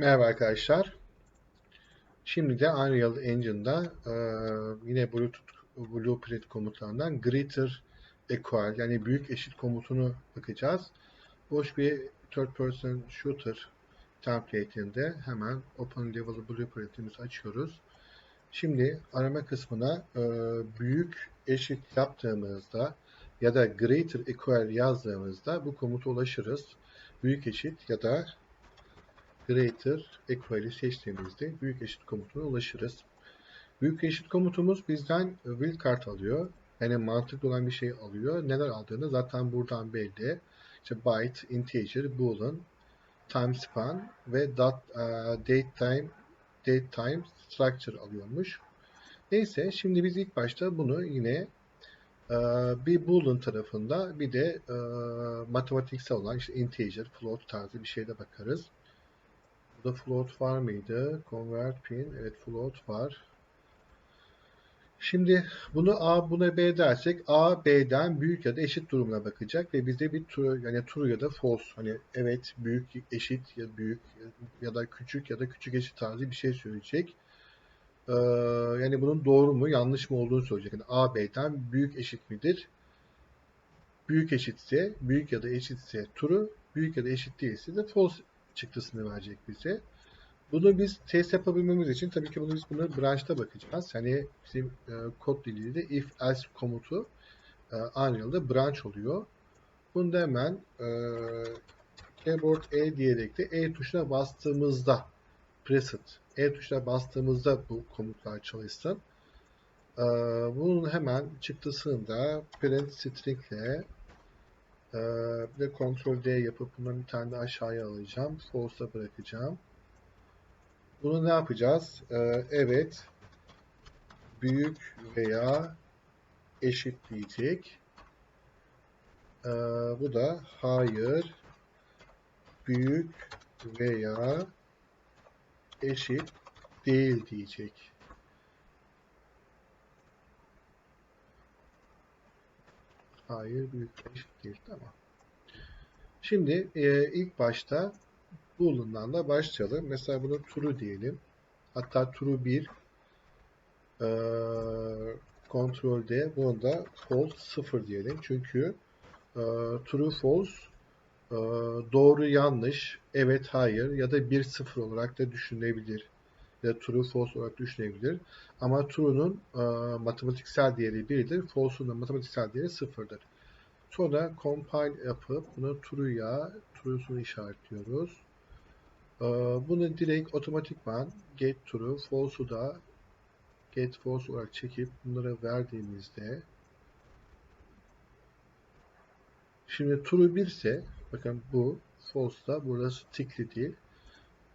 Merhaba arkadaşlar. Şimdi de Unreal Engine'da e, yine Bluetooth Blueprint komutlarından greater equal yani büyük eşit komutunu bakacağız. Boş bir third person shooter template'inde hemen open level blueprint'imizi açıyoruz. Şimdi arama kısmına e, büyük eşit yaptığımızda ya da greater equal yazdığımızda bu komuta ulaşırız. Büyük eşit ya da greater equal'i seçtiğimizde büyük eşit komutuna ulaşırız. Büyük eşit komutumuz bizden will kart alıyor. Yani mantıklı olan bir şey alıyor. Neler aldığını zaten buradan belli. İşte byte, integer, boolean, time span ve dot, uh, date time date time structure alıyormuş. Neyse şimdi biz ilk başta bunu yine uh, bir boolean tarafında bir de uh, matematiksel olan işte integer, float tarzı bir şeyde bakarız. Burada float var mıydı? Convert pin. Evet float var. Şimdi bunu A buna B dersek A B'den büyük ya da eşit durumuna bakacak ve bize bir true yani true ya da false hani evet büyük eşit ya büyük ya da küçük ya da küçük eşit tarzı bir şey söyleyecek. Ee, yani bunun doğru mu yanlış mı olduğunu söyleyecek. Yani A B'den büyük eşit midir? Büyük eşitse, büyük ya da eşitse true, büyük ya da eşit değilse de false çıktısını verecek bize. Bunu biz test yapabilmemiz için tabii ki bunu biz bunu branch'ta bakacağız. Yani bizim e, kod diliyle if else komutu e, Unreal'da branch oluyor. Bunu da hemen e, keyboard E diyerek de E tuşuna bastığımızda preset E tuşuna bastığımızda bu komutlar çalışsın. E, bunun hemen çıktısını da print string ile ee, bir de Ctrl D yapıp bundan bir tane aşağıya alacağım. False'a bırakacağım. Bunu ne yapacağız? Ee, evet büyük veya eşit diyecek. Ee, bu da hayır büyük veya eşit değil diyecek. Hayır büyük eşit değil. Tamam. Şimdi e, ilk başta Boolean'dan da başlayalım. Mesela bunu true diyelim. Hatta true 1 e, Ctrl bunu da false 0 diyelim. Çünkü e, true false e, doğru yanlış evet hayır ya da 1 0 olarak da düşünülebilir ya true false olarak düşünebilir. Ama true'nun e, matematiksel değeri 1'dir. False'un da matematiksel değeri 0'dır. Sonra compile yapıp bunu true'ya true'sunu işaretliyoruz. E, bunu direkt otomatikman get true, false'u da get false olarak çekip bunları verdiğimizde şimdi true 1 ise bakın bu false da burası tickli değil.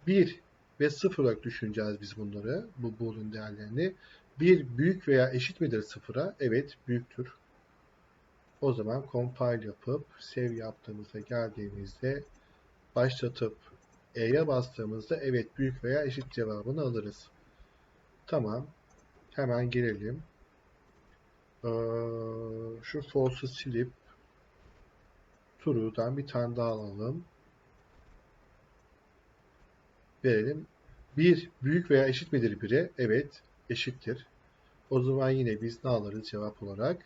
1 ve 0 olarak düşüneceğiz biz bunları, bu boolean değerlerini. 1 büyük veya eşit midir 0'a? Evet, büyüktür. O zaman compile yapıp save yaptığımızda geldiğimizde başlatıp E'ye bastığımızda evet büyük veya eşit cevabını alırız. Tamam. Hemen gelelim. Ee, şu false'u silip true'dan bir tane daha alalım verelim. 1 büyük veya eşit midir 1'e? Evet, eşittir. O zaman yine biz ne alırız cevap olarak?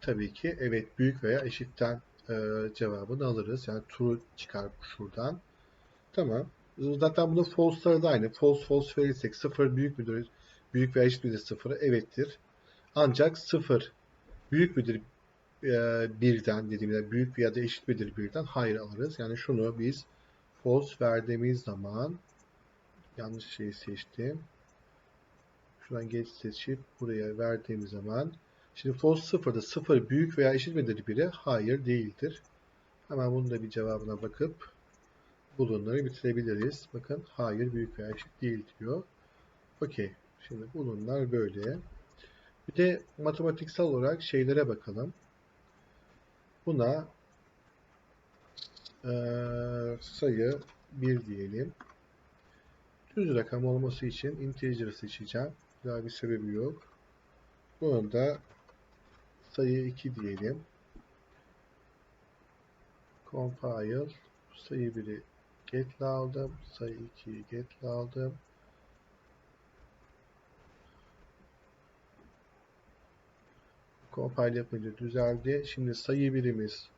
Tabii ki evet büyük veya eşitten e, cevabını alırız. Yani true çıkar şuradan. Tamam. Zaten bunun false'ları da aynı. False false verirsek 0 büyük müdür? Büyük veya eşit midir 0'a? Evettir. Ancak 0 büyük müdür e, birden dediğimde büyük veya da eşit midir birden? Hayır alırız. Yani şunu biz false verdiğimiz zaman yanlış şeyi seçtim. Şuradan geç seçip buraya verdiğimiz zaman şimdi false sıfırda sıfır büyük veya eşit midir 1'e? Hayır değildir. Hemen bunun da bir cevabına bakıp bulunları bitirebiliriz. Bakın hayır büyük veya eşit değil diyor. Okey. Şimdi bulunlar böyle. Bir de matematiksel olarak şeylere bakalım. Buna ee, sayı 1 diyelim. Düz rakam olması için integer seçeceğim. Daha bir sebebi yok. Bunun da sayı 2 diyelim. Compile sayı 1'i Get'le aldım. Sayı 2'yi get'le aldım. Compile yapınca düzeldi. Şimdi sayı birimiz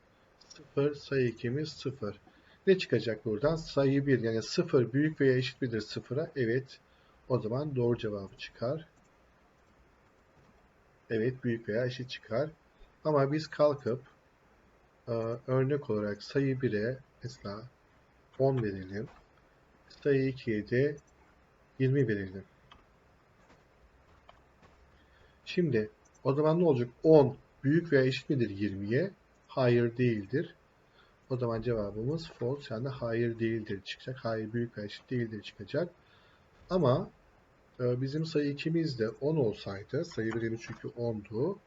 0, sayı 2'miz 0. Ne çıkacak buradan? Sayı 1 yani 0 büyük veya eşit midir 0'a? Evet. O zaman doğru cevabı çıkar. Evet büyük veya eşit çıkar. Ama biz kalkıp e, örnek olarak sayı 1'e mesela 10 verelim. Sayı 2'ye de 20 verelim. Şimdi o zaman ne olacak? 10 büyük veya eşit midir 20'ye? Hayır değildir. O zaman cevabımız false yani hayır değildir çıkacak. Hayır büyük veya eşit değildir çıkacak. Ama e, bizim sayı 2'miz de 10 olsaydı, sayı birimiz çünkü 10'du.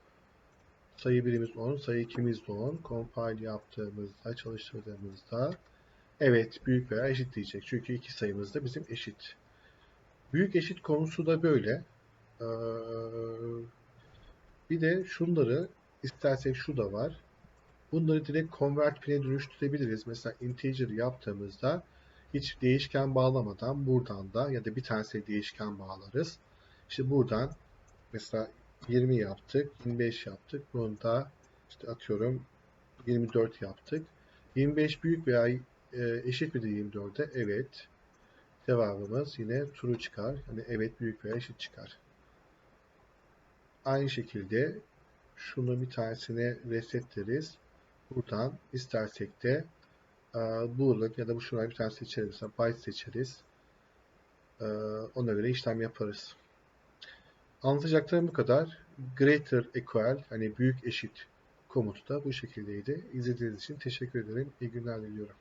Sayı birimiz 10, sayı 2'miz de 10. Compile yaptığımızda, çalıştırdığımızda evet büyük veya eşit diyecek. Çünkü iki sayımız da bizim eşit. Büyük eşit konusu da böyle. Ee, bir de şunları istersek şu da var. Bunları direkt convert pin'e dönüştürebiliriz. Mesela integer yaptığımızda hiç değişken bağlamadan buradan da ya da bir tanesi değişken bağlarız. İşte buradan mesela 20 yaptık, 25 yaptık. Bunu da işte atıyorum 24 yaptık. 25 büyük veya e, eşit midir 24'e? Evet. Cevabımız yine true çıkar. Yani evet büyük veya eşit çıkar. Aynı şekilde şunu bir tanesine resetleriz. Buradan istersek de e, boolean ya da bu şuraya bir tane seçeriz. Mesela byte seçeriz. E, ona göre işlem yaparız. Anlatacaklarım bu kadar. Greater equal hani büyük eşit komutu da bu şekildeydi. İzlediğiniz için teşekkür ederim. İyi günler diliyorum.